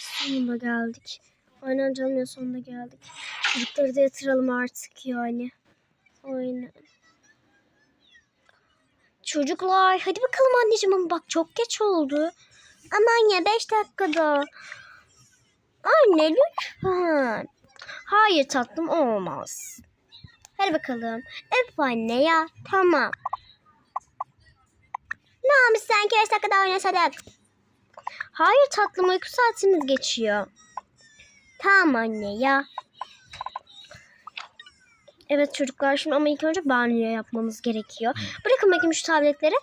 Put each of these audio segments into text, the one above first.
Sonunda geldik. Aynen canım ya sonunda geldik. Çocukları da yatıralım artık yani. Aynen. Çocuklar hadi bakalım anneciğim bak çok geç oldu. Aman ya 5 dakikada. Anne lütfen. Hayır tatlım olmaz. Hadi bakalım. Öp anne ya. Tamam. Ne olmuş sanki 5 dakika daha oynasadık. Hayır tatlım uyku saatimiz geçiyor. Tamam anne ya. Evet çocuklar şimdi ama ilk önce banyo yapmamız gerekiyor. Bırakın bakayım şu tabletleri.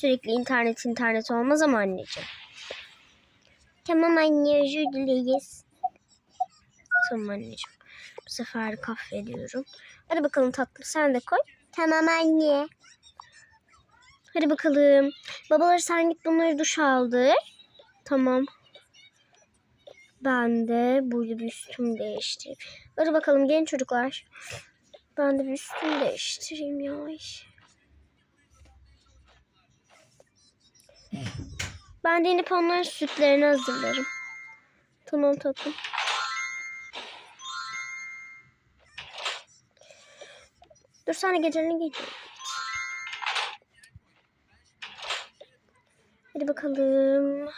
Sürekli internet internet olmaz ama anneciğim. Tamam anne özür dileriz. Tamam anneciğim. Bu sefer kahvediyorum. Hadi bakalım tatlım sen de koy. Tamam anne. Hadi bakalım. Babaları sen git bunları duş aldır. Tamam. Ben de burada bir üstümü değiştireyim. Hadi bakalım gelin çocuklar. Ben de bir üstümü değiştireyim ya. Ben de inip onların sütlerini hazırlarım. Tamam tatlım. Dur sana gecenin giy. Hadi bakalım.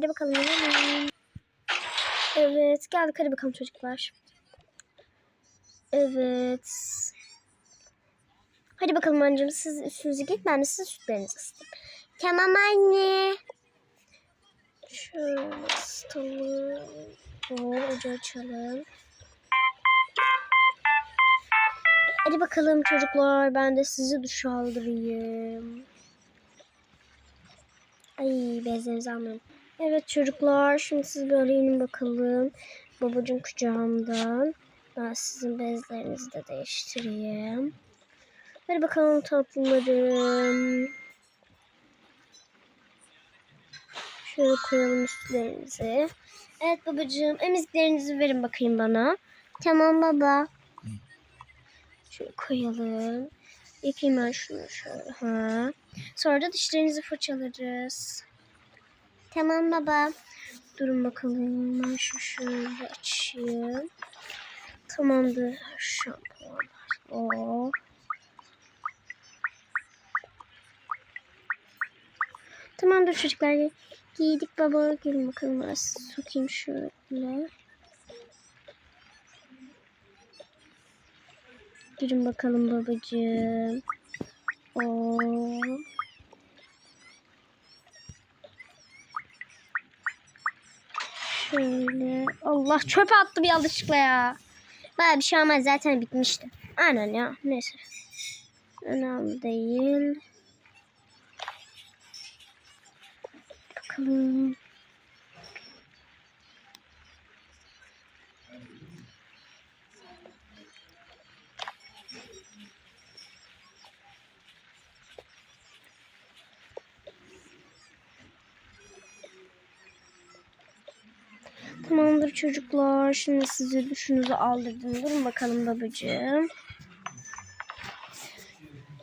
Hadi bakalım. Evet geldik hadi bakalım çocuklar. Evet. Hadi bakalım anneciğim siz üstünüzü giyin ben de sizin sütlerinizi ısıtayım. Tamam anne. Şöyle ısıtalım. Oo, ocağı açalım. Hadi bakalım çocuklar ben de sizi duş aldırayım. Ay bezlerinizi almayın. Evet çocuklar şimdi siz böyle inin bakalım. Babacım kucağımdan. Ben sizin bezlerinizi de değiştireyim. Hadi bakalım tatlılarım. Şöyle koyalım üstlerinizi. Evet babacığım emiziklerinizi verin bakayım bana. Tamam baba. Şöyle koyalım. Yapayım ben şunu şöyle. Ha. Sonra da dişlerinizi fırçalarız. Tamam baba. Durun bakalım. Ben şu şöyle açayım. Tamamdır. Şampuan. Oo. Tamamdır çocuklar. Giydik baba. Gelin bakalım. Sizi sokayım şöyle. Girin bakalım babacığım. Oo. Şöyle. Allah çöpe attı bir yanlışlıkla ya. Baya bir şey olmaz zaten bitmişti. Aynen ya. Neyse. Önemli değil. Bakalım. Tamamdır çocuklar. Şimdi size düşünüzü aldırdım. Durun bakalım babacığım.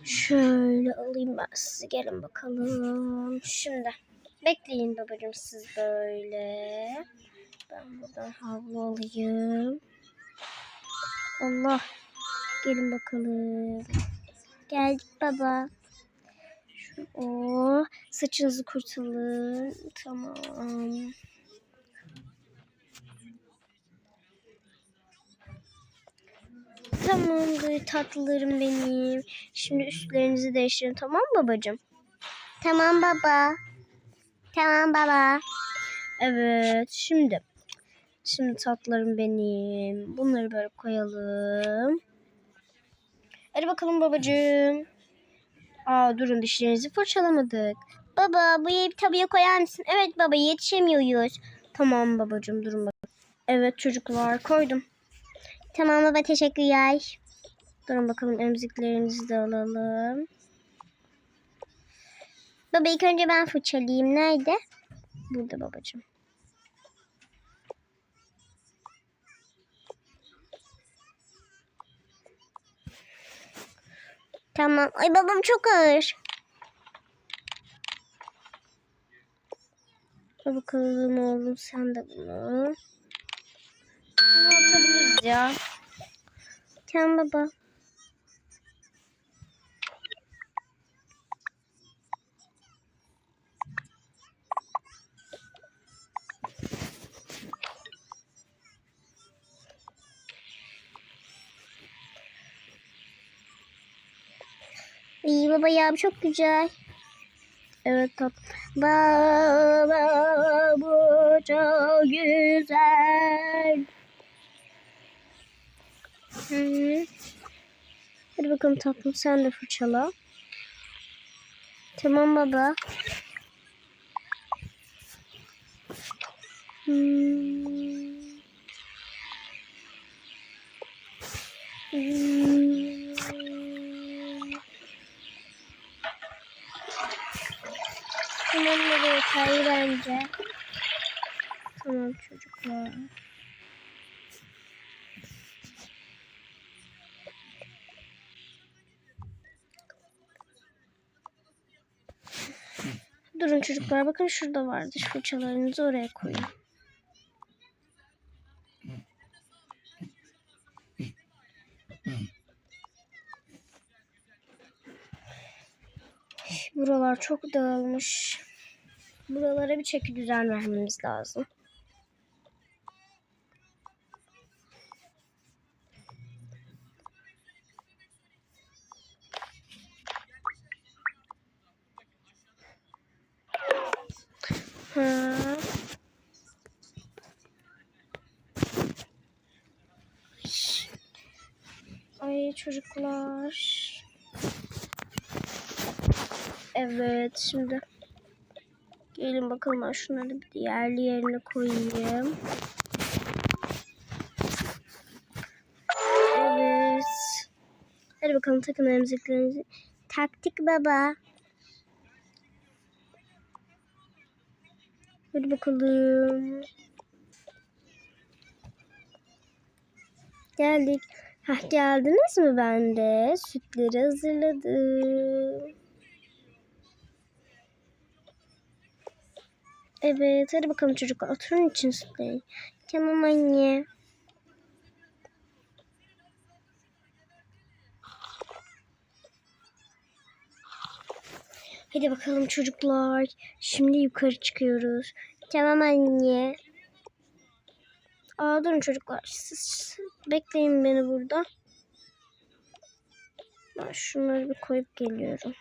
Şöyle alayım ben sizi. Gelin bakalım. Şimdi bekleyin babacığım siz böyle. Ben buradan havlu alayım. Allah. Gelin bakalım. Geldik baba. O saçınızı kurtalın. Tamam. Tamamdır tatlılarım benim. Şimdi üstlerinizi değiştirin tamam babacığım? Tamam baba. Tamam baba. Evet şimdi. Şimdi tatlılarım benim. Bunları böyle koyalım. Hadi bakalım babacığım. Aa durun dişlerinizi fırçalamadık. Baba bu bir tabuya koyar mısın? Evet baba yetişemiyoruz. Tamam babacığım durun bak. Evet çocuklar koydum. Tamam baba teşekkürler. Durun bakalım emziklerinizi de alalım. Baba ilk önce ben fırçalayayım. Nerede? Burada babacığım. Tamam. Ay babam çok ağır. Al bakalım oğlum sen de bunu. Bunu atabiliriz ya. Tamam baba. İyi baba ya çok güzel. Evet tatlım. Baba bu çok güzel. Hı. Hadi bakalım tatlım sen de fırçala. Tamam baba. Hmm. Hmm. Tamam baba yeterli bence. Tamam çocuklar. Durun çocuklar bakın şurada var diş fırçalarınızı oraya koyun. Buralar çok dağılmış. Buralara bir çeki düzen vermemiz lazım. Çocuklar. Evet şimdi gelin bakalım şunları bir yerli yerine koyayım. Evet. Hadi bakalım takın emziklerinizi. Taktik baba. Hadi bakalım. Geldik. Hah geldiniz mi ben de? Sütleri hazırladım. Evet hadi bakalım çocuklar oturun için sütleri. Tamam anne. Hadi bakalım çocuklar. Şimdi yukarı çıkıyoruz. Tamam anne. Aa durun çocuklar. Siz bekleyin beni burada. Ben şunları bir koyup geliyorum.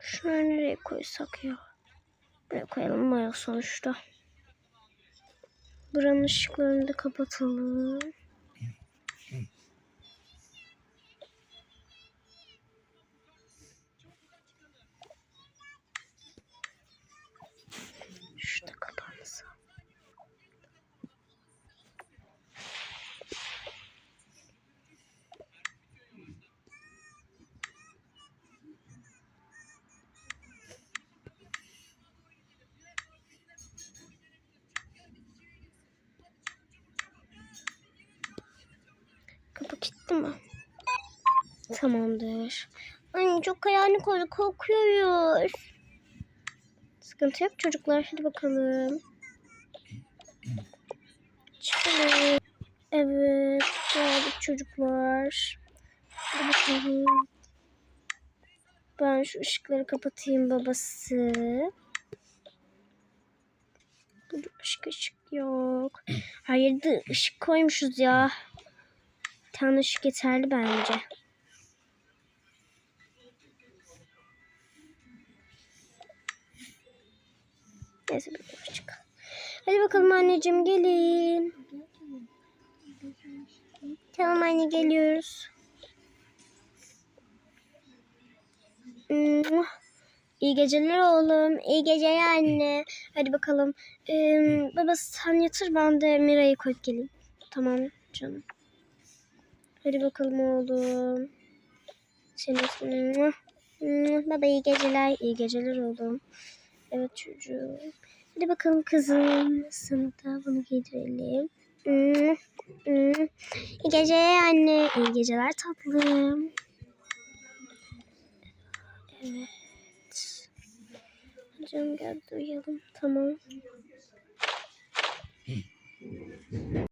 Şunları nereye koysak ya? Buraya koyalım maya sonuçta. Buranın ışıklarını da kapatalım. Kilitli mi? Tamamdır. Anne çok karanlık oldu. Korkuyoruz. Sıkıntı yok çocuklar. Hadi bakalım. Çıkalım. Evet. Geldik çocuklar. Hadi bakalım. Ben şu ışıkları kapatayım babası. Burada başka ışık yok. Her yerde ışık koymuşuz ya. Tane ışık yeterli bence. Neyse bir ışık. Hadi bakalım anneciğim gelin. Tamam anne geliyoruz. İyi geceler oğlum. İyi geceler anne. Hadi bakalım. Ee, baba sen yatır ben de Mira'yı koyup geleyim. Tamam canım. Hadi bakalım oğlum. Senin Baba iyi geceler. İyi geceler oğlum. Evet çocuğum. Hadi bakalım kızım. Da bunu giydirelim. İyi geceler anne. İyi geceler tatlım. Evet. Hocam geldi uyuyalım. Tamam.